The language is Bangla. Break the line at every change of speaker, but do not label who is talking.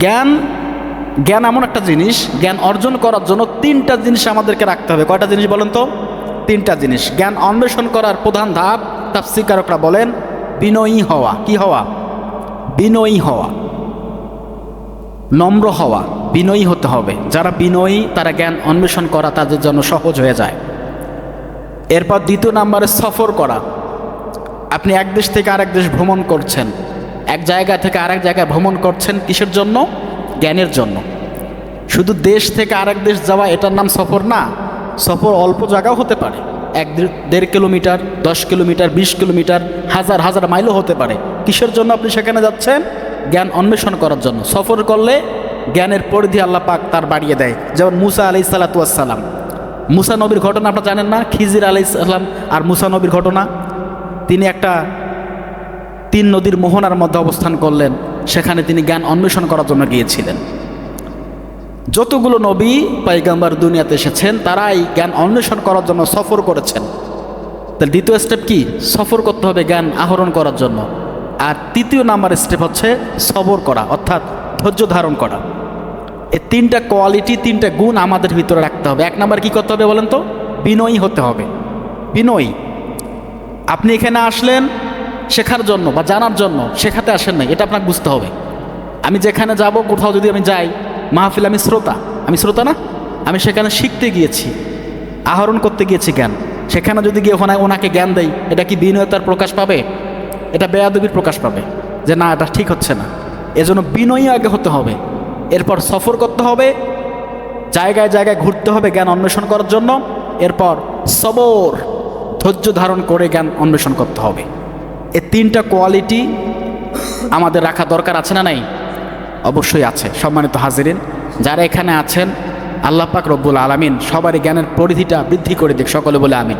জ্ঞান জ্ঞান এমন একটা জিনিস, জ্ঞান অর্জন করার জন্য তিনটা জিনিস আমাদেরকে রাখতে হবে। কয়টা জিনিস বলেন তো? তিনটা জিনিস। জ্ঞান অন্বেষণ করার প্রধান ধাপ তাফসিকারকরা বলেন, বিনয়ী হওয়া। কি হওয়া? বিনয়ী হওয়া। নম্র হওয়া। বিনয়ী হতে হবে। যারা বিনয়ী, তারা জ্ঞান অন্বেষণ করা তাদের জন্য সহজ হয়ে যায়। এরপর দ্বিতীয় নাম্বারে সফর করা। আপনি এক দেশ থেকে আরেক দেশ ভ্রমণ করছেন। এক জায়গা থেকে আরেক জায়গায় ভ্রমণ করছেন কিসের জন্য? জ্ঞানের জন্য। শুধু দেশ থেকে আরেক দেশ যাওয়া এটার নাম সফর না, সফর অল্প জায়গাও হতে পারে। এক দেড়- কিলোমিটার, দশ কিলোমিটার, বিশ কিলোমিটার, হাজার হাজার মাইলও হতে পারে। কিসের জন্য আপনি সেখানে যাচ্ছেন? জ্ঞান অন্বেষণ করার জন্য। সফর করলে জ্ঞানের পরিধি আল্লাহ পাক তার বাড়িয়ে দেয়। যেমন মুসা আলি সালাতাম মুসা নবীর ঘটনা, আপনারা জানেন না? খিজির আলি সাল্লাম আর মুসা নবীর ঘটনা। তিনি একটা তিন নদীর মোহনার মধ্যে অবস্থান করলেন। সেখানে তিনি জ্ঞান অন্বেষণ করার জন্য গিয়েছিলেন। যতগুলো নবী পাইগাম্বার দুনিয়াতে এসেছেন, তারাই জ্ঞান অন্বেষণ করার জন্য সফর করেছেন। তাহলে দ্বিতীয় স্টেপ কি? সফর করতে হবে জ্ঞান আহরণ করার জন্য। আর তৃতীয় নাম্বার স্টেপ হচ্ছে সবর করা, অর্থাৎ ধৈর্য ধারণ করা। এই তিনটা কোয়ালিটি তিনটা গুণ আমাদের ভিতরে রাখতে হবে। এক নাম্বার কি করতে হবে বলেন তো? বিনয়ী হতে হবে। বিনয়ী। আপনি এখানে আসলেন শেখার জন্য বা জানার জন্য শেখাতে আসেন নাই, এটা আপনাকে বুঝতে হবে। আমি যেখানে যাব, কোথাও যদি আমি যাই, মাহফিল আমি শ্রোতা। আমি শ্রোতা না? আমি সেখানে শিখতে গিয়েছি, আহরণ করতে গিয়েছি জ্ঞান। সেখানে যদি গিয়ে ওখানে ওনাকে জ্ঞান দেই, এটা কি বিনয়তার প্রকাশ পাবে? এটা বেয়াদবির প্রকাশ পাবে যে না, এটা ঠিক হচ্ছে না। এজন্য বিনয়ী আগে হতে হবে। এরপর সফর করতে হবে, জায়গায় জায়গায় ঘুরতে হবে জ্ঞান অন্বেষণ করার জন্য। এরপর সবর, ধৈর্য ধারণ করে জ্ঞান অন্বেষণ করতে হবে। এই তিনটা কোয়ালিটি আমাদের রাখা দরকার আছে না নাই? অবশ্যই আছে, সম্মানিত হাজিরিন। যারা এখানে আছেন, আল্লাহ পাক রব্বুল আলমিন সবারই জ্ঞানের পরিধিটা বৃদ্ধি করে দিক, সকলে বলে আমিন।